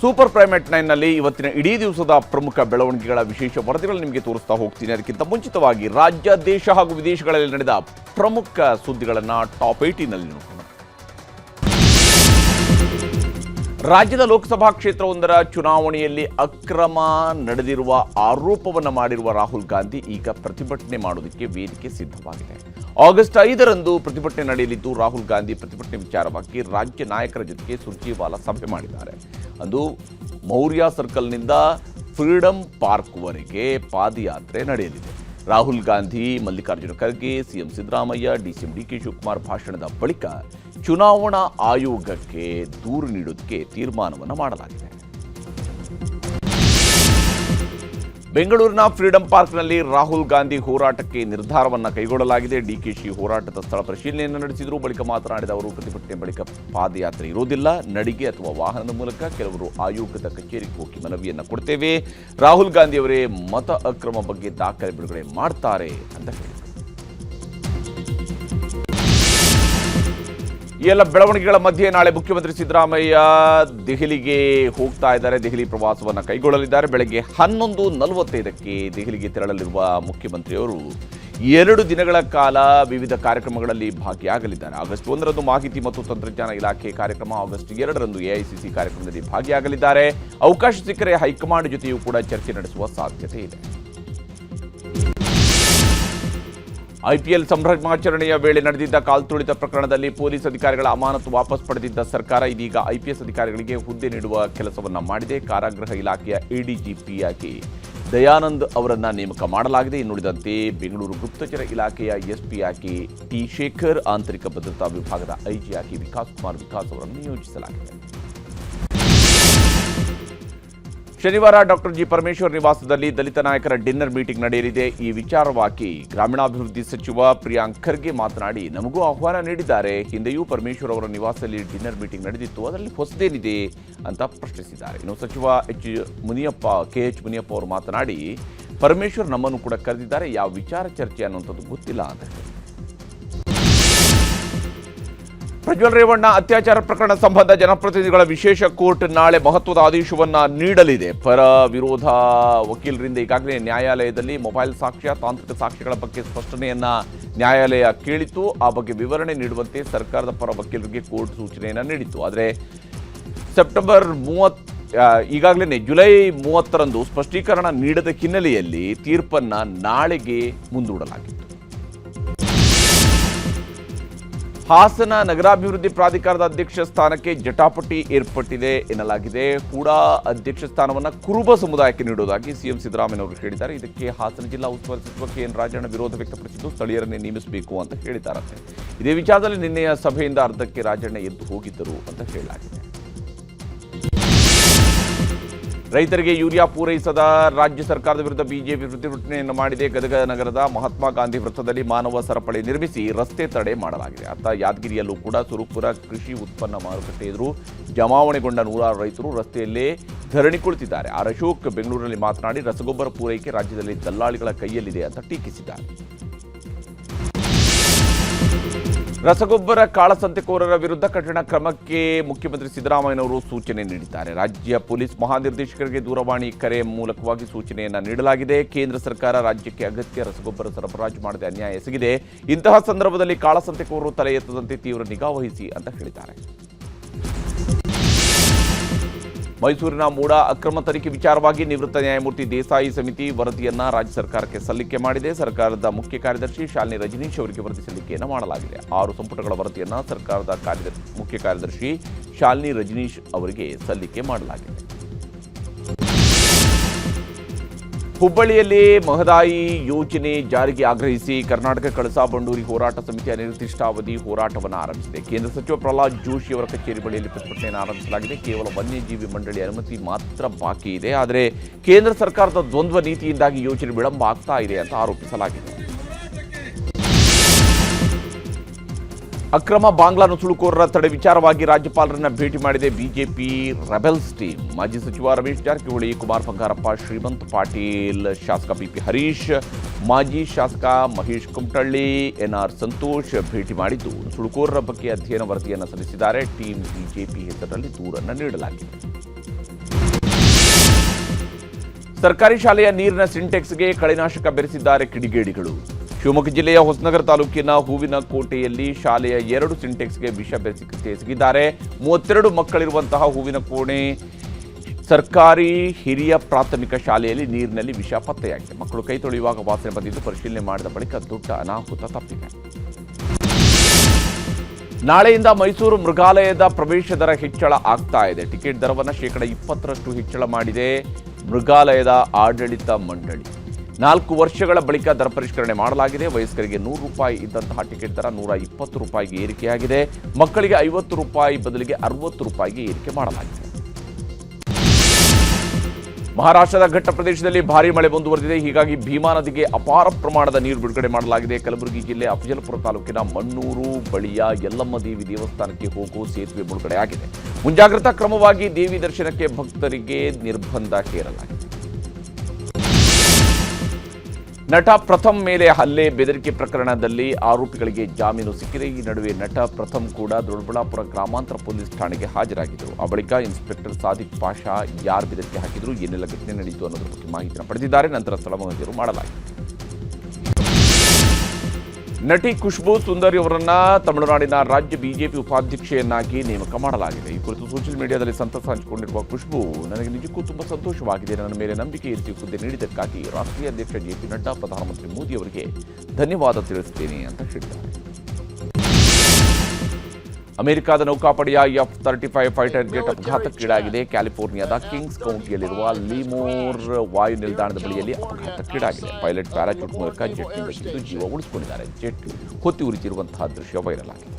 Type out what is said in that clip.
Super primate ನೈನ್ನಲ್ಲಿ ಇವತ್ತಿನ ಇಡೀ ದಿವಸದ ಪ್ರಮುಖ ಬೆಳವಣಿಗೆಗಳ ವಿಶೇಷ ವರದಿಗಳನ್ನು ನಿಮಗೆ ತೋರಿಸ್ತಾ ಹೋಗ್ತೀನಿ. ಅದಕ್ಕಿಂತ ಮುಂಚಿತವಾಗಿ ರಾಜ್ಯ, ದೇಶ ಹಾಗೂ ವಿದೇಶಗಳಲ್ಲಿ ನಡೆದ ಪ್ರಮುಖ ಸುದ್ದಿಗಳನ್ನು ಟಾಪ್ ಏಟಿನಲ್ಲಿ ನೋಡೋಣ ರಾಜ್ಯದ ಲೋಕಸಭಾ ಕ್ಷೇತ್ರವೊಂದರ ಚುನಾವಣೆಯಲ್ಲಿ ಅಕ್ರಮ ನಡೆದಿರುವ ಆರೋಪವನ್ನು ಮಾಡಿರುವ ರಾಹುಲ್ ಗಾಂಧಿ ಈಗ ಪ್ರತಿಭಟನೆ ಮಾಡೋದಕ್ಕೆ ವೇದಿಕೆ ಸಿದ್ಧವಾಗಿದೆ. ಆಗಸ್ಟ್ ಐದರಂದು ಪ್ರತಿಭಟನೆ ನಡೆಯಲಿದ್ದು ರಾಹುಲ್ ಗಾಂಧಿ ಪ್ರತಿಭಟನೆ ವಿಚಾರವಾಗಿ ರಾಜ್ಯ ನಾಯಕರ ಜೊತೆಗೆ ಸುರ್ಜೇವಾಲಾ ಸಭೆ ಮಾಡಿದ್ದಾರೆ. ಅದು ಮೌರ್ಯ ಸರ್ಕಲ್ನಿಂದ ಫ್ರೀಡಂ ಪಾರ್ಕ್ವರೆಗೆ ಪಾದಯಾತ್ರೆ ನಡೆಯಲಿದೆ. Rahul Gandhi, Mallikarjun Kharge, CM Siddaramaiah, DCM DK Shivakumar ಭಾಷಣದ ಬಳಿಕ ಚುನಾವಣಾ ಆಯೋಗಕ್ಕೆ ದೂರು ನೀಡೋದಕ್ಕೆ ತೀರ್ಮಾನವನ್ನು ಮಾಡಲಾಗಿದೆ. ಬೆಂಗಳೂರಿನ ಫ್ರೀಡಂ ಪಾರ್ಕ್ನಲ್ಲಿ ರಾಹುಲ್ ಗಾಂಧಿ ಹೋರಾಟಕ್ಕೆ ನಿರ್ಧಾರವನ್ನು ಕೈಗೊಳ್ಳಲಾಗಿದೆ. ಡಿಕೆಶಿ ಹೋರಾಟದ ಸ್ಥಳ ಪರಿಶೀಲನೆಯನ್ನು ನಡೆಸಿದರು. ಬಳಿಕ ಮಾತನಾಡಿದ ಅವರು, ಪ್ರತಿಭಟನೆ ಬಳಿಕ ಪಾದಯಾತ್ರೆ ಇರೋದಿಲ್ಲ ನಡಿಗೆ ಅಥವಾ ವಾಹನದ ಮೂಲಕ ಕೆಲವರು ಆಯೋಗದ ಕಚೇರಿಗೆ ಹೋಗಿ ಮನವಿಯನ್ನು ಕೊಡ್ತೇವೆ. ರಾಹುಲ್ ಗಾಂಧಿಯವರೇ ಮತ ಅಕ್ರಮ ಬಗ್ಗೆ ದಾಖಲೆ ಬಿಡುಗಡೆ ಮಾಡ್ತಾರೆ ಅಂತ ಹೇಳಿದರು. ಈ ಎಲ್ಲ ಬೆಳವಣಿಗೆಗಳ ಮಧ್ಯೆ ನಾಳೆ ಮುಖ್ಯಮಂತ್ರಿ ಸಿದ್ದರಾಮಯ್ಯ ದೆಹಲಿಗೆ ಹೋಗ್ತಾ ಇದ್ದಾರೆ. ದೆಹಲಿ ಪ್ರವಾಸವನ್ನು ಕೈಗೊಳ್ಳಲಿದ್ದಾರೆ. ಬೆಳಗ್ಗೆ ಹನ್ನೊಂದು ನಲವತ್ತೈದಕ್ಕೆ ದೆಹಲಿಗೆ ತೆರಳಲಿರುವ ಮುಖ್ಯಮಂತ್ರಿಯವರು ಎರಡು ದಿನಗಳ ಕಾಲ ವಿವಿಧ ಕಾರ್ಯಕ್ರಮಗಳಲ್ಲಿ ಭಾಗಿಯಾಗಲಿದ್ದಾರೆ. ಆಗಸ್ಟ್ ಒಂದರಂದು ಮಾಹಿತಿ ಮತ್ತು ತಂತ್ರಜ್ಞಾನ ಇಲಾಖೆ ಕಾರ್ಯಕ್ರಮ, ಆಗಸ್ಟ್ ಎರಡರಂದು ಎಐಸಿಸಿ ಕಾರ್ಯಕ್ರಮದಲ್ಲಿ ಭಾಗಿಯಾಗಲಿದ್ದಾರೆ. ಅವಕಾಶ ಸಿಕ್ಕರೆ ಹೈಕಮಾಂಡ್ ಜೊತೆಯೂ ಕೂಡ ಚರ್ಚೆ ನಡೆಸುವ ಸಾಧ್ಯತೆ ಇದೆ. ಐಪಿಎಲ್ ಸಂಭ್ರಮಾಚರಣೆಯ ವೇಳೆ ನಡೆದಿದ್ದ ಕಾಲ್ತುಳಿತ ಪ್ರಕರಣದಲ್ಲಿ ಪೊಲೀಸ್ ಅಧಿಕಾರಿಗಳ ಅಮಾನತು ವಾಪಸ್ ಪಡೆದಿದ್ದ ಸರ್ಕಾರ ಇದೀಗ ಐಪಿಎಸ್ ಅಧಿಕಾರಿಗಳಿಗೆ ಹುದ್ದೆ ನೀಡುವ ಕೆಲಸವನ್ನು ಮಾಡಿದೆ. ಕಾರಾಗೃಹ ಇಲಾಖೆಯ ಎಡಿಜಿಪಿಯಾಗಿ ದಯಾನಂದ್ ಅವರನ್ನು ನೇಮಕ ಮಾಡಲಾಗಿದೆ. ಇನ್ನುಳಿದಂತೆ ಬೆಂಗಳೂರು ಗುಪ್ತಚರ ಇಲಾಖೆಯ ಎಸ್ಪಿಯಾಗಿ ಟಿ ಶೇಖರ್, ಆಂತರಿಕ ಭದ್ರತಾ ವಿಭಾಗದ ಐಜಿಯಾಗಿ ವಿಕಾಸ್ ಕುಮಾರ್ ವಿಕಾಸ್ ಅವರನ್ನು ನಿಯೋಜಿಸಲಾಗಿದೆ. ಶನಿವಾರ ಡಾಕ್ಟರ್ ಜಿ ಪರಮೇಶ್ವರ್ ನಿವಾಸದಲ್ಲಿ ದಲಿತ ನಾಯಕರ ಡಿನ್ನರ್ ಮೀಟಿಂಗ್ ನಡೆಯಲಿದೆ. ಈ ವಿಚಾರವಾಗಿ ಗ್ರಾಮೀಣಾಭಿವೃದ್ಧಿ ಸಚಿವ ಪ್ರಿಯಾಂಕ್ ಖರ್ಗೆ ಮಾತನಾಡಿ, ನಮಗೂ ಆಹ್ವಾನ ನೀಡಿದ್ದಾರೆ. ಹಿಂದೆಯೂ ಪರಮೇಶ್ವರ್ ಅವರ ನಿವಾಸದಲ್ಲಿ ಡಿನ್ನರ್ ಮೀಟಿಂಗ್ ನಡೆದಿತ್ತು. ಅದರಲ್ಲಿ ಹೊಸದೇನಿದೆ? ಅಂತ ಪ್ರಶ್ನಿಸಿದ್ದಾರೆ. ಇನ್ನು ಸಚಿವ H. Muniyappa, K. H. Muniyappa ಅವರು ಮಾತನಾಡಿ, ಪರಮೇಶ್ವರ್ ನಮ್ಮನ್ನು ಕೂಡ ಕರೆದಿದ್ದಾರೆ. ಯಾವ ವಿಚಾರ ಚರ್ಚೆ ಅನ್ನುವಂಥದ್ದು ಗೊತ್ತಿಲ್ಲ ಅಂತ ಹೇಳಿದರು ಪ್ರಜ್ವಲ್ ರೇವಣ್ಣ ಅತ್ಯಾಚಾರ ಪ್ರಕರಣ ಸಂಬಂಧ ಜನಪ್ರತಿನಿಧಿಗಳ ವಿಶೇಷ ಕೋರ್ಟ್ ನಾಳೆ ಮಹತ್ವದ ಆದೇಶವನ್ನ ನೀಡಲಿದೆ. ಪರ ವಿರೋಧ ವಕೀಲರಿಂದ ಈಗಾಗಲೇ ನ್ಯಾಯಾಲಯದಲ್ಲಿ ಮೊಬೈಲ್ ಸಾಕ್ಷ್ಯ, ತಾಂತ್ರಿಕ ಸಾಕ್ಷ್ಯಗಳ ಬಗ್ಗೆ ಸ್ಪಷ್ಟನೆಯನ್ನ ನ್ಯಾಯಾಲಯ ಕೇಳಿತು ಆ ಬಗ್ಗೆ ವಿವರಣೆ ನೀಡುವಂತೆ ಸರ್ಕಾರದ ಪರ ವಕೀಲರಿಗೆ ಕೋರ್ಟ್ ಸೂಚನೆಯನ್ನ ನೀಡಿತ್ತು. ಆದರೆ ಸೆಪ್ಟೆಂಬರ್ ಮೂವತ್ ಈಗಾಗಲೇ ಜುಲೈ ಮೂವತ್ತರಂದು ಸ್ಪಷ್ಟೀಕರಣ ನೀಡದ ಹಿನ್ನೆಲೆಯಲ್ಲಿ ತೀರ್ಪನ್ನ ನಾಳೆಗೆ ಮುಂದೂಡಲಾಗಿತ್ತು. ಹಾಸನ ನಗರಾಭಿವೃದ್ಧಿ ಪ್ರಾಧಿಕಾರದ ಅಧ್ಯಕ್ಷ ಸ್ಥಾನಕ್ಕೆ ಜಟಾಪಟಿ ಏರ್ಪಟ್ಟಿದೆ ಎನ್ನಲಾಗಿದೆ. ಹೂಡಾ ಅಧ್ಯಕ್ಷ ಸ್ಥಾನವನ್ನು ಕುರುಬ ಸಮುದಾಯಕ್ಕೆ ನೀಡುವುದಾಗಿ ಸಿಎಂ ಸಿದ್ದರಾಮಯ್ಯ ಅವರು ಹೇಳಿದ್ದಾರೆ. ಇದಕ್ಕೆ ಹಾಸನ ಜಿಲ್ಲಾ ಉಸ್ತುವಾರಿ ಸಚಿವ ಕೆ ಎನ್ ರಾಜಣ್ಣ ವಿರೋಧ ವ್ಯಕ್ತಪಡಿಸಿದ್ದು, ಸ್ಥಳೀಯರನ್ನೇ ನೇಮಿಸಬೇಕು ಅಂತ ಹೇಳಿದ್ದಾರಂತೆ. ಇದೇ ವಿಚಾರದಲ್ಲಿ ನಿನ್ನೆಯ ಸಭೆಯಿಂದ ಅರ್ಧಕ್ಕೆ ರಾಜಣ್ಣ ಎದ್ದು ಹೋಗಿದ್ದರು ಅಂತ ಹೇಳಲಾಗಿದೆ. ರೈತರಿಗೆ ಯೂರಿಯಾ ಪೂರೈಸದ ರಾಜ್ಯ ಸರ್ಕಾರದ ವಿರುದ್ಧ ಬಿಜೆಪಿ ಪ್ರತಿಭಟನೆಯನ್ನು ಮಾಡಿದೆ. ಗದಗ ನಗರದ ಮಹಾತ್ಮ ಗಾಂಧಿ ವೃತ್ತದಲ್ಲಿ ಮಾನವ ಸರಪಳಿ ನಿರ್ಮಿಸಿ ರಸ್ತೆ ತಡೆ ಮಾಡಲಾಗಿದೆ. ಅತ್ತ ಯಾದಗಿರಿಯಲ್ಲೂ ಕೂಡ ಸುರುಪುರ ಕೃಷಿ ಉತ್ಪನ್ನ ಮಾರುಕಟ್ಟೆ ಎದುರು ಜಮಾವಣೆಗೊಂಡ ನೂರಾರು ರೈತರು ರಸ್ತೆಯಲ್ಲೇ ಧರಣಿ ಕುಳಿತಿದ್ದಾರೆ. ಆರ್ ಅಶೋಕ್ ಬೆಂಗಳೂರಿನಲ್ಲಿ ಮಾತನಾಡಿ, ರಸಗೊಬ್ಬರ ಪೂರೈಕೆ ರಾಜ್ಯದಲ್ಲಿ ದಲ್ಲಾಳಿಗಳ ಕೈಯಲ್ಲಿದೆ ಅಂತ ಟೀಕಿಸಿದ್ದಾರೆ. ರಸಗೊಬ್ಬರ ಕಾಳಸಂತೆಕೋರರ ವಿರುದ್ಧ ಕಠಿಣ ಕ್ರಮಕ್ಕೆ ಮುಖ್ಯಮಂತ್ರಿ ಸಿದ್ದರಾಮಯ್ಯನವರು ಸೂಚನೆ ನೀಡಿದ್ದಾರೆ. ರಾಜ್ಯ ಪೊಲೀಸ್ ಮಹಾನಿರ್ದೇಶಕರಿಗೆ ದೂರವಾಣಿ ಕರೆ ಮೂಲಕವಾಗಿ ಸೂಚನೆಯನ್ನು ನೀಡಲಾಗಿದೆ. ಕೇಂದ್ರ ಸರ್ಕಾರ ರಾಜ್ಯಕ್ಕೆ ಅಗತ್ಯ ರಸಗೊಬ್ಬರ ಸರಬರಾಜು ಮಾಡದೆ ಅನ್ಯಾಯ ಎಸಗಿದೆ. ಇಂತಹ ಸಂದರ್ಭದಲ್ಲಿ ಕಾಳಸಂತೆಕೋರರು ತಲೆ ಎತ್ತದಂತೆ ತೀವ್ರ ನಿಗಾ ವಹಿಸಿ ಅಂತ ಹೇಳಿದ್ದಾರೆ. ಮೈಸೂರಿನ ಮೂಡ ಅಕ್ರಮ ತನಿಖೆ ವಿಚಾರವಾಗಿ ನಿವೃತ್ತ ನ್ಯಾಯಮೂರ್ತಿ ದೇಸಾಯಿ ಸಮಿತಿ ವರದಿಯನ್ನ ರಾಜ್ಯ ಸರ್ಕಾರಕ್ಕೆ ಸಲ್ಲಿಕೆ ಮಾಡಿದೆ. ಸರ್ಕಾರದ ಮುಖ್ಯ ಕಾರ್ಯದರ್ಶಿ ಶಾಲಿನಿ ರಜನೀಶ್ ಅವರಿಗೆ ವರದಿ ಸಲ್ಲಿಕೆಯನ್ನು ಮಾಡಲಾಗಿದೆ. ಆರು ಸಂಪುಟಗಳ ವರದಿಯನ್ನು ಸರ್ಕಾರದ ಕಾರ್ಯದರ್ಶಿ ಮುಖ್ಯ ಕಾರ್ಯದರ್ಶಿ ಶಾಲಿನಿ ರಜನೀಶ್ ಅವರಿಗೆ ಸಲ್ಲಿಕೆ ಮಾಡಲಾಗಿದೆ. ಹುಬ್ಬಳ್ಳಿಯಲ್ಲಿ ಮಹದಾಯಿ ಯೋಜನೆ ಜಾರಿಗೆ ಆಗ್ರಹಿಸಿ ಕರ್ನಾಟಕ ಕಳಸಾ ಬಂಡೂರಿ ಹೋರಾಟ ಸಮಿತಿ ಅನಿರ್ದಿಷ್ಟಾವಧಿ ಹೋರಾಟವನ್ನು ಆರಂಭಿಸಿದೆ. ಕೇಂದ್ರ ಸಚಿವ ಪ್ರಹ್ಲಾದ್ ಜೋಶಿ ಅವರ ಕಚೇರಿ ಬಳಿಯಲ್ಲಿ ಪ್ರತಿಭಟನೆಯನ್ನು ಆರಂಭಿಸಲಾಗಿದೆ. ಕೇವಲ ವನ್ಯಜೀವಿ ಮಂಡಳಿ ಅನುಮತಿ ಮಾತ್ರ ಬಾಕಿ ಇದೆ. ಆದರೆ ಕೇಂದ್ರ ಸರ್ಕಾರದ ದ್ವಂದ್ವ ನೀತಿಯಿಂದಾಗಿ ಯೋಜನೆ ವಿಳಂಬ ಆಗ್ತಾ ಇದೆ ಅಂತ ಆರೋಪಿಸಲಾಗಿದೆ. ಅಕ್ರಮ ಬಾಂಗ್ಲಾ ನುಸುಳುಕೋರರ ತಡೆ ವಿಚಾರವಾಗಿ ರಾಜ್ಯಪಾಲರನ್ನ ಭೇಟಿ ಮಾಡಿದೆ ಬಿಜೆಪಿ ರೆಬೆಲ್ಸ್ ಟೀಮ್. ಮಾಜಿ ಸಚಿವ ರಮೇಶ್ ಜಾರಕಿಹೊಳಿ, ಕುಮಾರ್ ಬಂಗಾರಪ್ಪ, ಶ್ರೀಮಂತ್ ಪಾಟೀಲ್, ಶಾಸಕ ಬಿಪಿ ಹರೀಶ್, ಮಾಜಿ ಶಾಸಕ ಮಹೇಶ್ ಕುಮಟಳ್ಳಿ, ಎನ್ಆರ್ ಸಂತೋಷ್ ಭೇಟಿ ಮಾಡಿದ್ದು. ನುಸುಳುಕೋರರ ಬಗ್ಗೆ ಅಧ್ಯಯನ ವರದಿಯನ್ನು ಸಲ್ಲಿಸಿದ್ದಾರೆ. ಟೀಮ್ ಬಿಜೆಪಿ ಹೆಸರಲ್ಲಿ ದೂರನ್ನು ನೀಡಲಾಗಿದೆ. ಸರ್ಕಾರಿ ಶಾಲೆಯ ನೀರಿನ ಸಿಂಟೆಕ್ಸ್ಗೆ ಕಳೆನಾಶಕ ಬೆರೆಸಿದ್ದಾರೆ ಕಿಡಿಗೇಡಿಗಳು. ಶಿವಮೊಗ್ಗ ಜಿಲ್ಲೆಯ ಹೊಸನಗರ ತಾಲೂಕಿನ ಹೂವಿನ ಕೋಟೆಯಲ್ಲಿ ಶಾಲೆಯ ಎರಡು ಸಿಂಟೆಕ್ಸ್ಗೆ ವಿಷ ಬೆರೆಸಿ ಎಸಗಿದ್ದಾರೆ ಮೂವತ್ತೆರಡು ಮಕ್ಕಳಿರುವಂತಹ ಹೂವಿನ ಕೋಣೆ ಸರ್ಕಾರಿ ಹಿರಿಯ ಪ್ರಾಥಮಿಕ ಶಾಲೆಯಲ್ಲಿ ನೀರಿನಲ್ಲಿ ವಿಷ ಪತ್ತೆಯಾಗಿದೆ. ಮಕ್ಕಳು ಕೈ ತೊಳೆಯುವಾಗ ವಾಸನೆ ಬಂದಿದ್ದು ಪರಿಶೀಲನೆ ಮಾಡಿದ ಬಳಿಕ ದೊಡ್ಡ ಅನಾಹುತ ತಪ್ಪಿದೆ. ನಾಳೆಯಿಂದ ಮೈಸೂರು ಮೃಗಾಲಯದ ಪ್ರವೇಶ ದರ ಹೆಚ್ಚಳ ಆಗ್ತಾ ಇದೆ. ಟಿಕೆಟ್ ದರವನ್ನು ಶೇಕಡ ಇಪ್ಪತ್ತರಷ್ಟು ಹೆಚ್ಚಳ ಮಾಡಿದೆ. ಮೃಗಾಲಯದ ಆಡಳಿತ ಮಂಡಳಿ. ನಾಲ್ಕು ವರ್ಷಗಳ ಬಳಿಕ ದರ ಪರಿಷ್ಕರಣೆ ಮಾಡಲಾಗಿದೆ. ವಯಸ್ಕರಿಗೆ ನೂರು ರೂಪಾಯಿ ಇದ್ದಂತಹ ಟಿಕೆಟ್ ದರ ನೂರ ಇಪ್ಪತ್ತು ರೂಪಾಯಿಗೆ ಏರಿಕೆಯಾಗಿದೆ. ಮಕ್ಕಳಿಗೆ ಐವತ್ತು ರೂಪಾಯಿ ಬದಲಿಗೆ ಅರವತ್ತು ರೂಪಾಯಿಗೆ ಏರಿಕೆ ಮಾಡಲಾಗಿದೆ. ಮಹಾರಾಷ್ಟ್ರದ ಘಟ್ಟ ಪ್ರದೇಶದಲ್ಲಿ ಭಾರಿ ಮಳೆ ಮುಂದುವರೆದಿದೆ. ಹೀಗಾಗಿ ಭೀಮಾ ನದಿಗೆ ಅಪಾರ ಪ್ರಮಾಣದ ನೀರು ಬಿಡುಗಡೆ ಮಾಡಲಾಗಿದೆ. ಕಲಬುರಗಿ ಜಿಲ್ಲೆ ಅಫಜಲಪುರ ತಾಲೂಕಿನ ಮಣ್ಣೂರು, ಬಳಿಯ ಯಲ್ಲಮ್ಮ ದೇವಿ ದೇವಸ್ಥಾನಕ್ಕೆ ಹೋಗುವ ಸೇತುವೆ ಮುಳುಗಡೆಯಾಗಿದೆ ಮುಂಜಾಗ್ರತಾ ಕ್ರಮವಾಗಿ ದೇವಿ ದರ್ಶನಕ್ಕೆ ಭಕ್ತರಿಗೆ ನಿರ್ಬಂಧ ಹೇರಲಾಗಿದೆ. ನಟ ಪ್ರಥಮ್ ಮೇಲೆ ಹಲ್ಲೆ, ಬೆದರಿಕೆ ಪ್ರಕರಣದಲ್ಲಿ ಆರೋಪಿಗಳಿಗೆ ಜಾಮೀನು ಸಿಕ್ಕಿದೆ. ಈ ನಡುವೆ ನಟ ಪ್ರಥಮ್ ಕೂಡ ದೊಡ್ಡಬಳ್ಳಾಪುರ ಗ್ರಾಮಾಂತರ ಪೊಲೀಸ್ ಠಾಣೆಗೆ ಹಾಜರಾಗಿದ್ದರು. ಆ ಬಳಿಕ ಇನ್ಸ್ಪೆಕ್ಟರ್ ಸಾದಿಕ್ ಪಾಷಾ ಯಾರು ಬೆದರಿಕೆ ಹಾಕಿದ್ರು, ಏನೆಲ್ಲ ಘಟನೆ ನಡೆಯಿತು ಅನ್ನೋದ್ರ ಬಗ್ಗೆ ಮಾಹಿತಿಯನ್ನು ಪಡೆದಿದ್ದಾರೆ. ನಂತರ ಸ್ಥಳವನ್ನು ಮಾಡಲಾಗಿದೆ. ನಟಿ ಖುಷ್ಬು ಸುಂದರಿ ಅವರನ್ನ ತಮಿಳುನಾಡಿನ ರಾಜ್ಯ ಬಿಜೆಪಿ ಉಪಾಧ್ಯಕ್ಷೆಯನ್ನಾಗಿ ನೇಮಕ ಮಾಡಲಾಗಿದೆ. ಈ ಕುರಿತು ಸೋಷಿಯಲ್ ಮೀಡಿಯಾದಲ್ಲಿ ಸಂತಸ ಹಂಚಿಕೊಂಡಿರುವ ಖುಷ್ಬು, ನನಗೆ ನಿಜಕ್ಕೂ ತುಂಬಾ ಸಂತೋಷವಾಗಿದೆ. ನನ್ನ ಮೇಲೆ ನಂಬಿಕೆ ಇರಿಸಿ ಹುದ್ದೆ ನೀಡಿದ್ದಕ್ಕಾಗಿ ರಾಷ್ಟ್ರೀಯ ಅಧ್ಯಕ್ಷ ಜೆ ಪಿ ನಡ್ಡಾ, ಪ್ರಧಾನಮಂತ್ರಿ ಮೋದಿ ಅವರಿಗೆ ಧನ್ಯವಾದ ತಿಳಿಸುತ್ತೇನೆ ಅಂತ ಹೇಳಿದ್ದಾರೆ. ಅಮೆರಿಕದ ನೌಕಾಪಡೆಯ F thirty five fighter jet ಅಪಘಾತಕ್ಕೀಡಾಗಿದೆ ಕ್ಯಾಲಿಫೋರ್ನಿಯಾದ ಕಿಂಗ್ಸ್ ಕೌಂಟಿಯಲ್ಲಿರುವ ಲಿಮೋರ್ ವಾಯು ನಿಲ್ದಾಣದ ಬಳಿಯಲ್ಲಿ ಅಪಘಾತಕ್ಕೀಡಾಗಿದೆ ಪೈಲಟ್ ಪ್ಯಾರಾಚೂಟ್ ಮೂಲಕ ಜೆಟ್ನಿಂದ ಜಿಗಿದು ಜೀವ ಉಳಿಸಿಕೊಂಡಿದ್ದಾರೆ. ಜೆಟ್ ಹೊತ್ತಿ ಉರಿತಿರುವಂತಹ ದೃಶ್ಯ ವೈರಲ್ ಆಗಿದೆ.